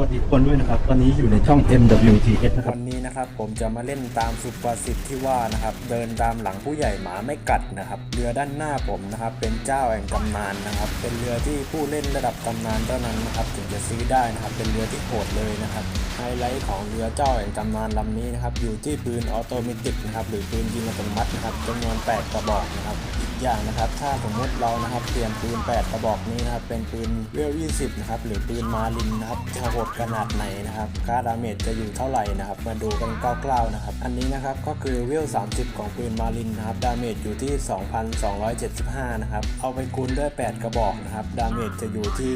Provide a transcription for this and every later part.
วัสดีทุกคนด้วยนะครับ ตอนนี้อยู่ในช่อง MWTS นะครับ วันนี้นะครับผมจะมาเล่นตามสุภาษิตที่ว่านะครับ เดินตามหลังผู้ใหญ่หมาไม่กัดนะครับ เรือด้านหน้าผมนะครับ เป็นเจ้าแห่งตำนานนะครับ เป็นเรือที่ผู้เล่นระดับตำนานเท่านั้นนะครับ ถึงจะซื้อได้นะครับ เป็นเรือที่โหดเลยนะครับ ไฮไลท์ของเรือเจ้าแห่งตำนานลำนี้นะครับ อยู่ที่ปืนออโตเมติกนะครับ หรือปืนยิงอัตโนมัตินะครับจำนวน 8 กระบอกนะครับอีกอย่างนะครับถ้าสมมติเรานะครับเปลี่ยนปืน 8 กระบอกนี้นะครับเป็นปืนเวล20นะครับหรือปืนมาลินนะครับจะโหดขนาดไหนนะครับค่าดาเมจจะอยู่เท่าไหร่นะครับ มาดูกันคร่าวๆนะครับ อันนี้นะครับก็คือเวล 30 ของปืนมาลินนะครับ ดาเมจอยู่ที่ 2,275 นะครับ เอาไปคูณด้วย 8 กระบอกนะครับ ดาเมจจะอยู่ที่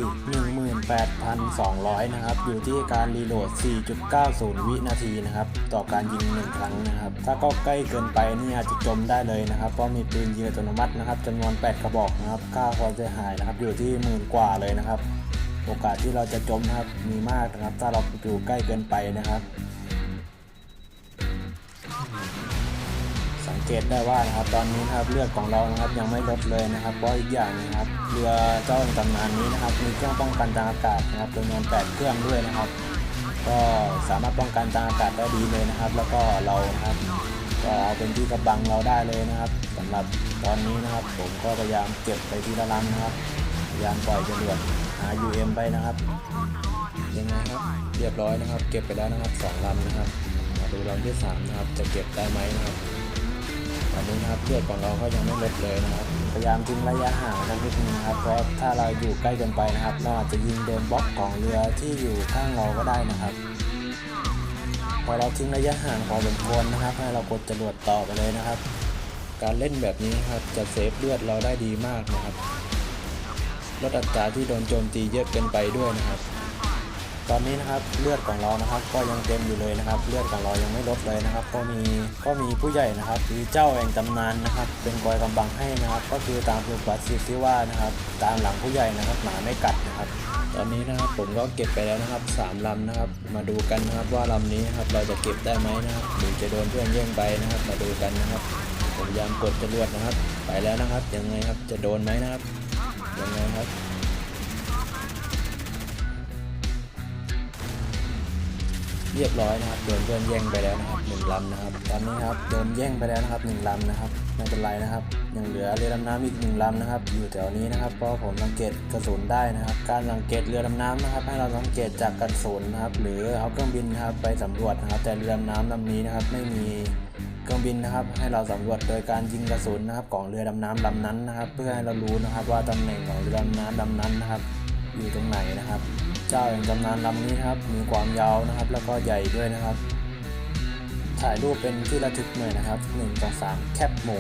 18,200 นะครับ อยู่ที่การรีโหลด 4.90 วินาทีนะครับ ต่อการยิง 1 ครั้งนะครับ ถ้าก็ใกล้เกินไปนี่อาจจะจมได้เลยนะครับ เพราะมีปืนยิงอัตโนมัตินะครับจำนวน 8 กระบอกนะครับ ค่าความเสียหายนะครับ อยู่ที่หมื่นกว่าเลยนะครับ โอกาสที่เราจะจมนะครับมีมากนะครับ ถ้าเราอยู่ใกล้เกินไปนะครับ สังเกตได้ว่านะครับ ตอนนี้นะครับเลือดของเรานะครับยังไม่ลดเลยนะครับเพราะอีกอย่างนะครับ เรือเจ้าตำนานนี้นะครับ มีเครื่องป้องกันทางอากาศนะครับจำนวน8เครื่องด้วยนะครับ ก็สามารถป้องกันทางอากาศได้ดีเลยนะครับ แล้วก็เรานะครับก็เอาเป็นที่กำบังเราได้เลยนะครับสำหรับตอนนี้นะครับ ผมก็พยายามเก็บไปทีละลำนะครับพยายามปล่อยจรวด หา UM ไปนะครับยังไงครับ เรียบร้อยนะครับ เก็บไปแล้วนะครับสองลำนะครับ มาดูลำที่สามนะครับ จะเก็บได้ไหมนะครับตอนนี้นะครับเลือดของเราก็ยังไม่ลดเลยนะครับ พยายามทิ้งระยะห่างกันนิดนึงนะครับ เพราะถ้าเราอยู่ใกล้เกินไปนะครับ เราอาจจะยิงโดนบล็อกของเรือที่อยู่ข้างเราก็ได้นะครับพอเราทิ้งระยะห่างพอสมควรนะครับ ให้เรากดจรวดต่อไปเลยนะครับ การเล่นแบบนี้ครับจะเซฟเลือดเราได้ดีมากนะครับ ลดอัตราที่โดนโจมตีเยอะเกินไปด้วยนะครับ ตอนนี้นะครับเลือดของเรานะครับก็ยังเต็มอยู่เลยนะครับ เลือดของเรายังไม่ลดเลยนะครับ ก็มีก็มีผู้ใหญ่นะครับมีเจ้าแห่งตำนานนะครับ เป็นกอยกำบังให้นะครับ ก็คือตามสุภาษิตที่ว่านะครับ ตามหลังผู้ใหญ่นะครับหมาไม่กัดนะครับ ตอนนี้นะครับผมก็เก็บไปแล้วนะครับสามลำนะครับ มาดูกันนะครับว่าลำนี้นะครับเราจะเก็บได้ไหมนะครับหรือจะโดนเพื่อนแย่งไปนะครับ มาดูกันนะครับผมยายามกดจรวดนะครับ ไปแล้วนะครับยังไงครับจะโดนไหมนะครับ ยังไงครับเรียบร้อยนะครับโดนเพื่อนแย่งไปแล้วนะครับหนึ่งลำนะครับตอนนี้ครับโดนแย่งไปแล้วนะครับหนึ่งลำนะครับไม่เป็นไรนะครับยังเหลือเรือดำน้ำอีกหนึ่งลำนะครับ อยู่แถวนี้นะครับเพราะผมสังเกตกระสุนได้นะครับ การสังเกตเรือดำน้ำนะครับ ให้เราสังเกตจากกระสุนนะครับ หรือเอาเครื่องบินนะครับไปสำรวจนะครับ แต่เรือดำน้ำลำนี้นะครับไม่มี เครื่องบินนะครับ ให้เราสำรวจโดยการยิงกระสุนนะครับของเรือดำน้ำลำนั้นนะครับ เพื่อให้เรารู้นะครับว่าตำแหน่งของเรือดำน้ำลำนั้นนะครับ อยู่ตรงไหนนะครับ เจ้าแห่งตำนานลำนี้นะครับมีความยาวนะครับ แล้วก็ใหญ่ด้วยนะครับ ถ่ายรูปเป็นที่ระทึกหน่อยนะครับ1 2 3แคปหมู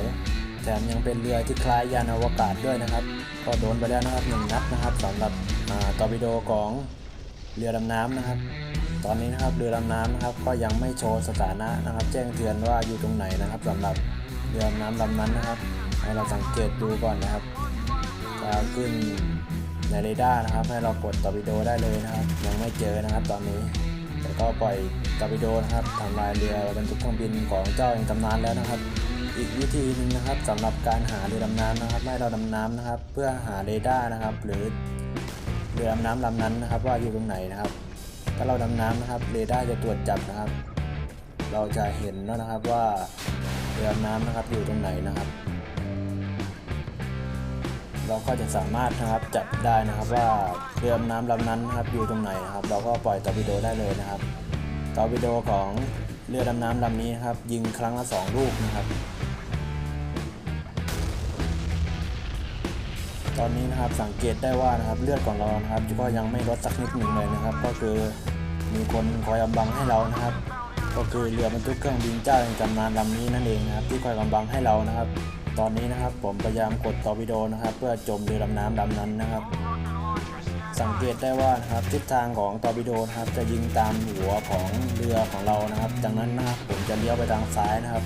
แถมยังเป็นเรือที่คล้ายยานอวกาศด้วยนะครับ ก็โดนไปแล้วนะครับหนึ่งนัดนะครับสำหรับอ่าตอร์ปิโดของเรือดำน้ำนะครับ ตอนนี้นะครับเรือดำน้ำนะครับก็ยังไม่โชว์สถานะนะครับ แจ้งเตือนว่าอยู่ตรงไหนนะครับสำหรับเรือดำน้ำลำนั้นนะครับ ให้เราสังเกตดูก่อนนะครับจะขึ้นในเรดาร์นะครับ ให้เรากดตอร์ปิโดได้เลยนะครับ ยังไม่เจอนะครับตอนนี้แต่ก็ปล่อยตอร์ปิโดนะครับทำลายเรือบรรทุกเครื่องบินของเจ้าแห่งตำนานแล้วนะครับ อีกวิธีหนึ่งนะครับสำหรับการหาเรือดำน้ำนะครับให้เราดำน้ำนะครับ เพื่อหาเรดาร์นะครับ หรือเรือดำน้ำลำนั้นนะครับ ว่าอยู่ตรงไหนนะครับ ถ้าเราดำน้ำนะครับเรดาร์จะตรวจจับนะครับ เราจะเห็นแล้วนะครับว่าเรือดำน้ำนะครับอยู่ตรงไหนนะครับ เราก็จะสามารถนะครับจับได้นะครับว่าเรือดำน้ำลำนั้นนะครับอยู่ตรงไหนนะครับ เราก็ปล่อยตอร์ปิโดได้เลยนะครับตอร์ปิโดของเรือดำน้ำลำนี้ครับยิงครั้งละสองลูกนะครับ ตอนนี้นะครับสังเกตได้ว่านะครับเลือดของเรานะครับก็ยังไม่ลดสักนิดหนึ่งเลยนะครับ ก็คือมีคนคอยกำบังให้เรานะครับ ก็คือเรือบรรทุกเครื่องบินเจ้าแห่งตำนานลำนี้นั่นเองนะครับ ที่คอยกำบังให้เรานะครับ ตอนนี้นะครับผมพยายามกดตอร์ปิโดนะครับ เพื่อจมเรือดำน้ำลำนั้นนะครับ สังเกตได้ว่านะครับทิศทางของตอร์ปิโดนะครับ จะยิงตามหัวของเรือของเรานะครับดังนั้นนะครับผมจะเลี้ยวไปทางซ้ายนะครับ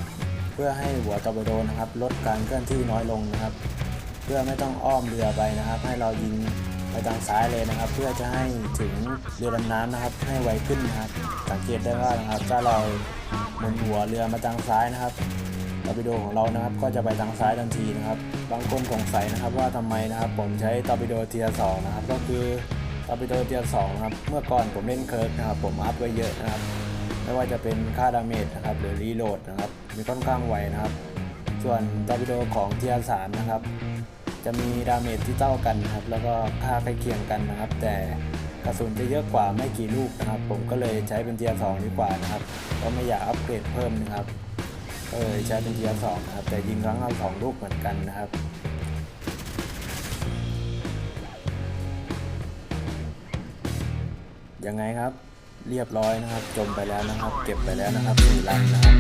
เพื่อให้หัวตอร์ปิโดนะครับ ลดการเคลื่อนที่น้อยลงนะครับ เพื่อไม่ต้องอ้อมเรือไปนะครับ ให้เรายิงไปทางซ้ายเลยนะครับ เพื่อจะให้ถึงเรือดำน้ำนะครับ ให้ไวขึ้นนะครับ สังเกตได้ว่านะครับถ้าเราหมุนหัวเรือมาทางซ้ายนะครับตอร์ปิโดของเรานะครับก็จะไปทางซ้ายทันทีนะครับ บางคนสงสัยนะครับว่าทำไมนะครับ ผมใช้ตอร์ปิโดเทียสองนะครับ ก็คือตอร์ปิโดเทียสองนะครับ เมื่อก่อนผมเล่นเคิร์กนะครับผมอัพไว้เยอะนะครับ ไม่ว่าจะเป็นค่าดาเมจนะครับหรือรีโหลดนะครับ มีค่อนข้างไวนะครับ ส่วนตอร์ปิโดของเทียสามนะครับ จะมีดาเมจที่เท่ากันนะครับ แล้วก็ค่าใกล้เคียงกันนะครับ แต่กระสุนจะเยอะกว่าไม่กี่ลูกนะครับ ผมก็เลยใช้เป็นเทียร์สองดีกว่านะครับเพราะไม่อยากอัปเกรดเพิ่มนะครับก็เลยใช้เป็นเทียร์สองครับ แต่ยิงครั้งละสองลูกเหมือนกันนะครับยังไงครับเรียบร้อยนะครับ จมไปแล้วนะครับ เก็บไปแล้วนะครับสี่ลังนะครับ